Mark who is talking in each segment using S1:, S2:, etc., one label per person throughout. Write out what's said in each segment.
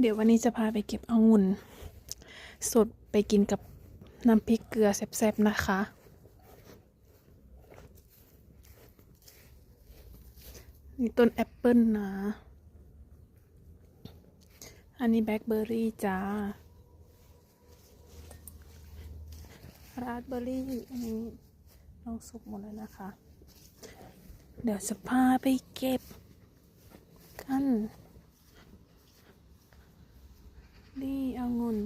S1: เดี๋ยววันนี้จะพาไปเก็บองุ่น สดไปกินกับน้ำพริกเกลือแซ่บๆนะคะ นี่ต้นแอปเปิลนะ อันนี้แบล็คเบอร์รี่จ้า ราสเบอร์รี่อันนี้ลองสุกหมดแล้วนะคะ เดี๋ยวจะพาไปเก็บกัน นี่องุ่ น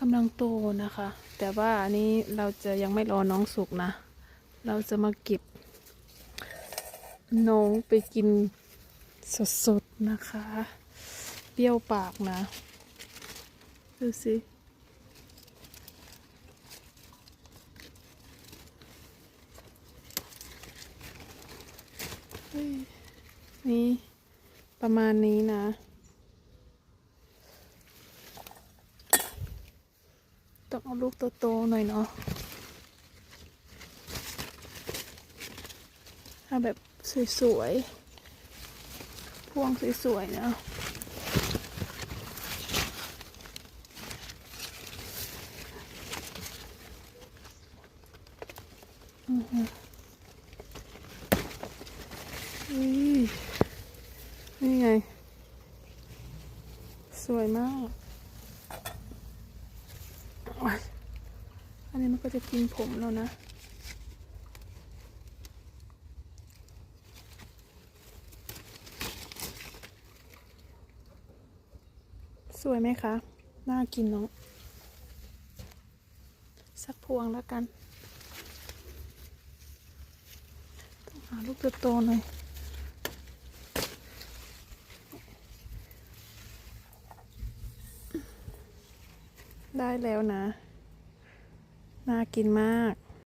S1: กำลังโตนะคะ แต่ว่าอันนี้เราจะยังไม่รอน้องสุกนะ เราจะมาเก็บน้องไปกินสดๆนะคะ เปรี้ยวปากนะ ดูสินี่ประมาณนี้นะ ต้องเอาลูกโตๆหน่อยเนาะถ้าแบบสวยๆ พวงสวยๆนะอือฮึอุ้ยนี่ไง สวยมาก อันนี้มันก็จะกินผมแล้วนะ สวยไหมคะ น่ากินเนาะสักพวงแล้วกัน ต้องหาลูกโตๆหน่อย ได้แล้วนะ น่ากินมาก